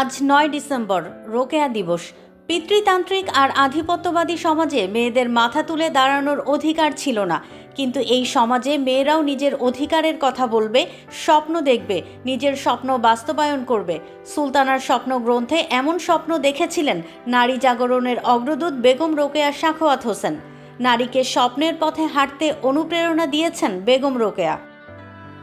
আজ নয় ডিসেম্বর, রোকেয়া দিবস। পিতৃতান্ত্রিক আর আধিপত্যবাদী সমাজে মেয়েদের মাথা তুলে দাঁড়ানোর অধিকার ছিল না। কিন্তু এই সমাজে মেয়েরাও নিজের অধিকারের কথা বলবে, স্বপ্ন দেখবে, নিজের স্বপ্ন বাস্তবায়ন করবে। সুলতানার স্বপ্ন গ্রন্থে এমন স্বপ্ন দেখেছিলেন নারী জাগরণের অগ্রদূত বেগম রোকেয়া সাখোয়াত হোসেন। নারীকে স্বপ্নের পথে হাঁটতে অনুপ্রেরণা দিয়েছেন বেগম রোকেয়া।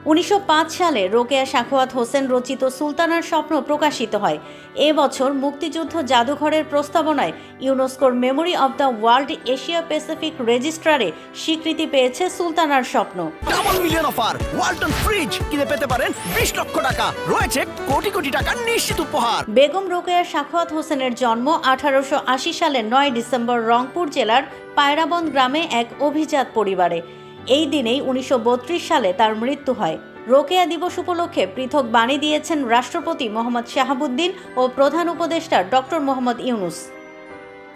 উনিশশো পাঁচ সালে রোকেয়া সাখোয়াত হোসেন রচিত সুলতানার স্বপ্ন প্রকাশিত হয়। এ বছর মুক্তিযুদ্ধ জাদুঘরের প্রস্তাবনায় ইউনেস্কোর memory of the world Asia Pacific রেজিস্ট্রারে স্বীকৃতি পেয়েছে সুলতানার স্বপ্ন। Double million offer Walton fridge কিনে পেতে পারেন বিশ লক্ষ টাকা। রয়েছে কোটি কোটি টাকার নিশ্চিত উপহার। বেগম রোকেয়া সাখোয়াত হোসেনের জন্ম আঠারোশো আশি সালের নয় ডিসেম্বর রংপুর জেলার পায়রাবন গ্রামে এক অভিজাত পরিবারে। এই দিনেই উনিশশো বত্রিশ সালে তার মৃত্যু হয়। রোকেয়া দিবস উপলক্ষে পৃথক বাণী দিয়েছেন রাষ্ট্রপতি মোহাম্মদ শাহাবুদ্দিন ও প্রধান উপদেষ্টা ডক্টর মোহাম্মদ ইউনুস।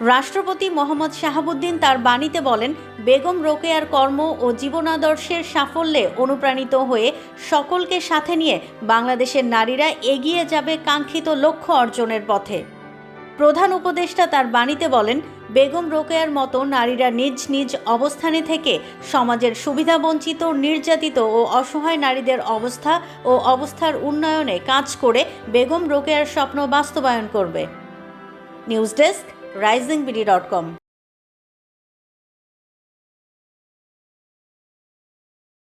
রাষ্ট্রপতি মোহাম্মদ শাহাবুদ্দিন তার বাণীতে বলেন, বেগম রোকেয়ার কর্ম ও জীবনাদর্শের সাফল্যে অনুপ্রাণিত হয়ে সকলকে সাথে নিয়ে বাংলাদেশের নারীরা এগিয়ে যাবে কাঙ্ক্ষিত লক্ষ্য অর্জনের পথে। প্রধান উপদেষ্টা তার বাণীতে বলেন, বেগম রোকেয়ার মতো নারীরা নিজ নিজ অবস্থানে থেকে সমাজের সুবিধাবঞ্চিত নির্যাতিত ও অসহায় নারীদের অবস্থা ও অবস্থার উন্নয়নে কাজ করে বেগম রোকেয়ার স্বপ্ন বাস্তবায়ন করবে। News desk, rising BD dot com.